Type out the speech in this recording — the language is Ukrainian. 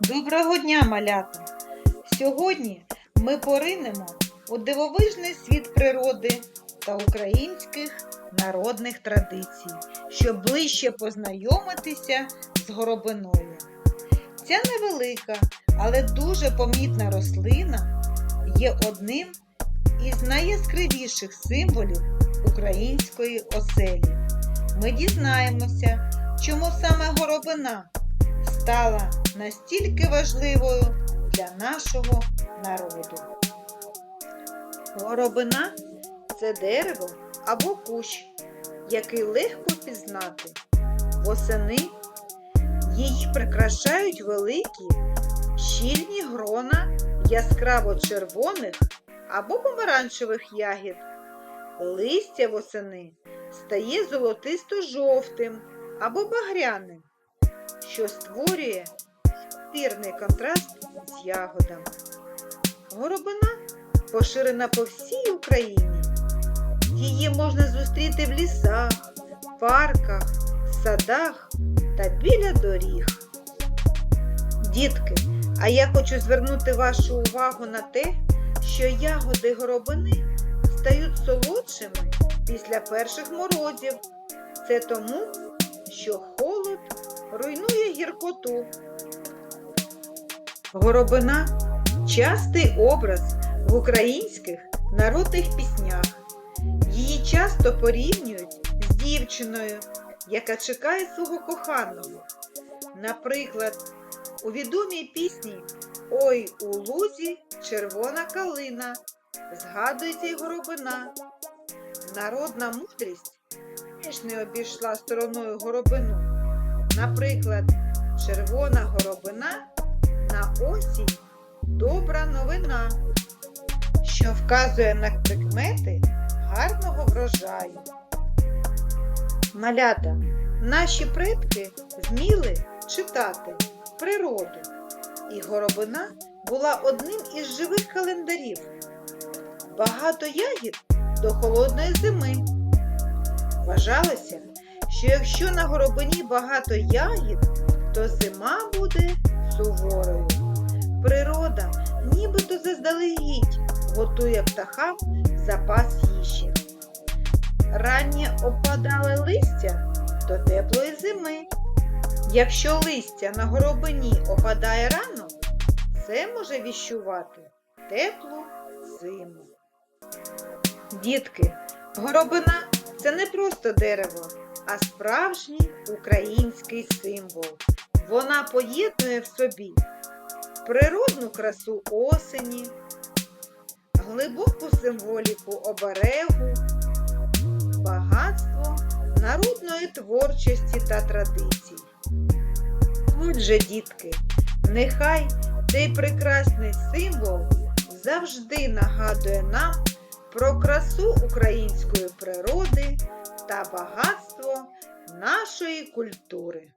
Доброго дня, малята! Сьогодні ми поринемо у дивовижний світ природи та українських народних традицій, щоб ближче познайомитися з горобиною. Ця невелика, але дуже помітна рослина є одним із найяскравіших символів української оселі. Ми дізнаємося, чому саме горобина стала настільки важливою для нашого народу. Горобина це дерево або кущ, який легко пізнати. Восени її прикрашають великі щільні грона яскраво червоних або помаранчевих ягід. Листя восени стає золотисто-жовтим або багряним, що створює спірний контраст з ягодами. Горобина поширена по всій Україні. Її можна зустріти в лісах, парках, садах та біля доріг. Дітки, а я хочу звернути вашу увагу на те, що ягоди горобини стають солодшими після перших морозів. Це тому, що холод руйнує гіркоту. Горобина частий образ в українських народних піснях. Її часто порівнюють з дівчиною, яка чекає свого коханого. Наприклад, у відомій пісні Ой у лузі червона калина згадується й горобина. Народна мудрість теж не обійшла стороною горобину. Наприклад, червона горобина на осінь добра новина, що вказує на прикмети гарного врожаю. Малята, наші предки вміли читати природу, і горобина була одним із живих календарів. Багато ягід до холодної зими. Вважалося, що якщо на горобині багато ягід, то зима буде суворою. Природа нібито заздалегідь готує птахам запас їжі. Раннє опадале листя до теплої зими. Якщо листя на горобині опадає рано, це може віщувати теплу зиму. Дітки, горобина це не просто дерево, а справжній український символ. Вона поєднує в собі природну красу осені, глибоку символіку оберегу, багатство народної творчості та традицій. Отже, дітки, нехай цей прекрасний символ завжди нагадує нам про красу української природи та багатство нашої культури.